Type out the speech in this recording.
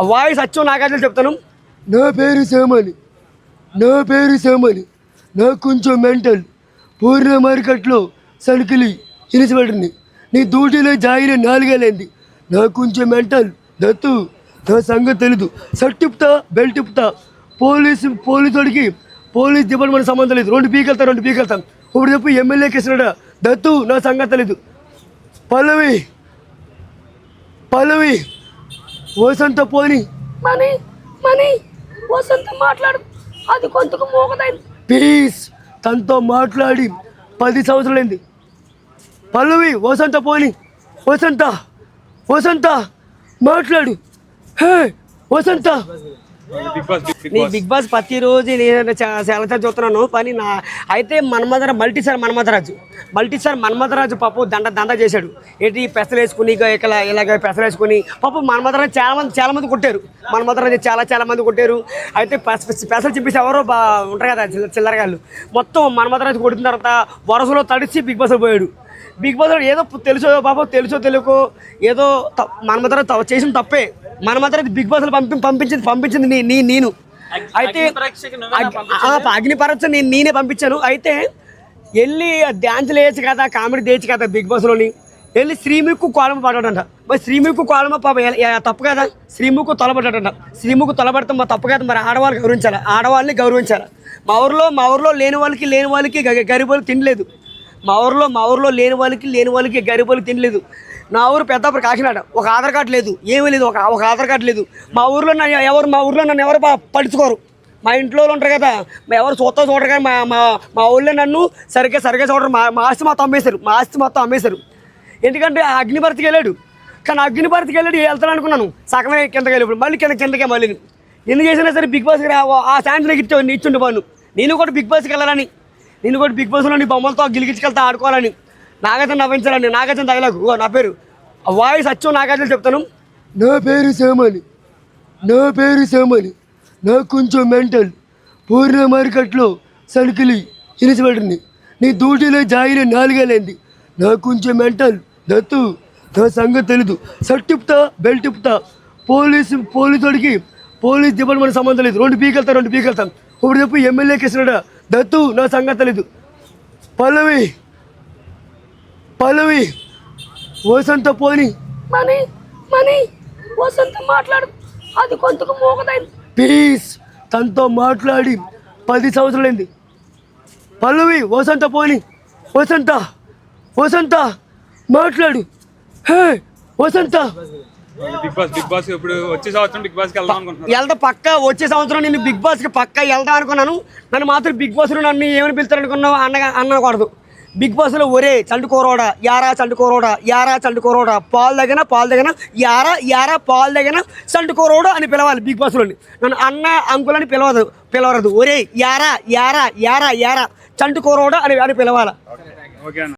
ఆ వాయిస్ అచ్చు నాగార్జున చెప్తాను? నా పేరు సేమని నా పేరు సేమని నాకు కొంచెం మెంటల్. పూర్ణ మార్కెట్లో సరుకులు ఇనిసిపెట్టింది నీ డ్యూటీలో జాయిన్ అయి నాలుగేళ్ళైంది. నాకు కొంచెం మెంటల్. దత్తు నా సంగతి తెలీదు. షర్ట్ తిప్పుతా బెల్ట్ తిప్పుతా పోలీసు పోలీసుడికి పోలీస్ డిపార్ట్మెంట్ సంబంధం లేదు. రెండు పీకెళ్తా రెండు పీకెళ్తాం ఇప్పుడు చెప్పు ఎమ్మెల్యే కృష్ణడా దత్తు నా సంగతి తెలీదు. పల్లవి పల్లవి. వసంత పోని. మనీ మనీ వసంత మాట్లాడు. అది కొంతకు మోగదైంది. ప్లీజ్ తనతో మాట్లాడి పది సంవత్సరాలైంది. పల్లవి వసంత పోని. వసంత వసంత మాట్లాడు. హే వసంత. నీ బిగ్ బాస్ ప్రతిరోజు నేను చా- చాలా చూస్తున్నాను. పని నా అయితే మన్మధర multi sir Manmadharaju. Multi sir Manmadharaju పాపం దండ దండ చేశాడు. ఏంటి పెసలు వేసుకుని ఇలా ఇలాగ పెసలు వేసుకుని పాపం మన్మధరాజు చాలా మంది చాలా మంది కొట్టారు. మన్మధరాజు చాలా చాలా మంది కొట్టారు. అయితే పెసలు చెప్పేసి ఎవరో బా ఉంటారు కదా చిల్లరగాళ్ళు. మొత్తం మన్మధరాజు కొట్టిన తర్వాత వరుసలో తడిచి బిగ్ బాస్ పోయాడు. బిగ్ బాస్ ఏదో తెలుసో పాపం తెలుసో తెలియకో ఏదో మన్మధరాజు త- చేసిన తప్పే. మన్మధరాజు బిగ్ బాస్ పంపి పంపించింది పంపించింది నీ నీ నేను. అయితే అగ్- ఆ, అగ్ని పరీక్ష నేను నేనే పంపించాను. అయితే వెళ్ళి డ్యాన్సులు వేయచ్చు కదా కామెడీ చేయొచ్చు కదా బిగ్ బాస్లోని. వెళ్ళి శ్రీముఖు కోలమ పడ్డాడంట. మరి శ్రీముఖు కోలమ పాప తప్పు కదా? శ్రీముఖు తొలబడ్డాడంట. శ్రీముఖు తొలబడితే మా తప్పు కదా? మరి ఆడవాళ్ళు గౌరవించాలి? ఆడవాళ్ళని గౌరవించాలి? మా ఊరిలో మా ఊరిలో లేని వాళ్ళకి లేని వాళ్ళకి గరీబులు తినలేదు. మా ఊరిలో మా ఊరిలో లేని వాళ్ళకి లేని వాళ్ళకి గరీబులు తినలేదు నా ఊరు పెద్దాపురం కాకినాడ. ఒక ఆధార్ కార్డు లేదు. ఏమీ లేదు. ఒక ఒక ఆధార్ కార్డు లేదు. మా ఊర్లో నన్ను ఎవరు మా ఊర్లో నన్ను ఎవరు పడుచుకోరు మా ఇంట్లో వాళ్ళు ఉంటారు కదా మా ఎవరు చూస్తా చూడరు కానీ మా మా మా ఊళ్ళో నన్ను సరిగ్గా సరిగ్గా చూడరు. మా మా ఆస్తి మొత్తం అమ్మేశారు. మా ఆస్తి మొత్తం అమ్మేశారు. ఎందుకంటే ఆ అగ్నిభర్తికి వెళ్ళాడు. కానీ అగ్నిభర్తికి వెళ్ళాడు వెళ్తాను అనుకున్నాను. సగమే కిందకి వెళ్ళి మళ్ళీ కింద కిందకే మళ్ళీ. ఎందుకు చేసినా సరే బిగ్ బాస్కి ఆ ఛాన్స్ నాకు ఇచ్చి ఇచ్చిండు బాను నేను కూడా బిగ్ బాస్కి వెళ్ళాలని నేను కూడా బిగ్ బాస్లో నీ బొమ్మలతో గిలిగించుకెళ్తా ఆడుకోవాలని. నాగార్జున నవ్వించాలని. నాగార్జున తగలకు నా పేరు. ఆ వాయిస్ అచ్చం నాగార్జున చెప్తాను. నా పేరు సేమని నా పేరు సేమని నాకు కొంచెం మెంటల్. పూర్ణ మార్కెట్లో సరుకులు ఇనిసిపెట్టింది నీ డ్యూటీలో జాయిన్ అయి నాలుగేళ్ళైంది. నాకు కొంచెం మెంటల్. దత్తు నా సంగతి తెలీదు. షర్ట్ తిప్పుతా బెల్ట్ పోలీసు పోలీసుడికి పోలీస్ డిపార్ట్మెంట్ సంబంధం లేదు. రెండు పీకెళ్తా రెండు పీకెళ్తాం. ఇప్పుడు చెప్పు ఎమ్మెల్యే కృష్ణడా దత్తు నా సంగతి తెలీదు. పల్లవి పల్లవి వసంత పోని. మనీ మనీ వసంత మాట్లాడు. అది కొంతకు మోగదైంది. ప్లీజ్ తనతో మాట్లాడి పది సంవత్సరాలైంది. పల్లవి వసంత పోని. వసంత వసంత మాట్లాడు. Hey Vasantha. Big boss big boss ఇప్పుడు వచ్చే సంవత్సరం బిగ్ బాస్కి వెళ్దాం అనుకుంటున్నాను పక్క వచ్చే సంవత్సరం నేను బిగ్ బాస్కి పక్క వెళ్దాం అనుకున్నాను. నన్ను మాత్రం బిగ్ బాస్లో నన్ను ఏమని పిలుస్తారు అనుకున్నావు అన్నగా అనకూడదు బిగ్ బాస్లో ఒరే చండుకోరోడా యారా చండుకోరోడా యారా చండుకోరోడా పాలు దగ్గర పాలు దగ్గర యారా యారా పాలు దగ్గర చండుకోరోడా అని పిలవాలి బిగ్ బాస్లోని. నన్ను అన్న అంకుల్ అని పిలవదు పిలవరదు. ఒరే యారా యారా యారా యారా చండుకోరోడా అని అని పిలవాలి. ఓకే అన్న.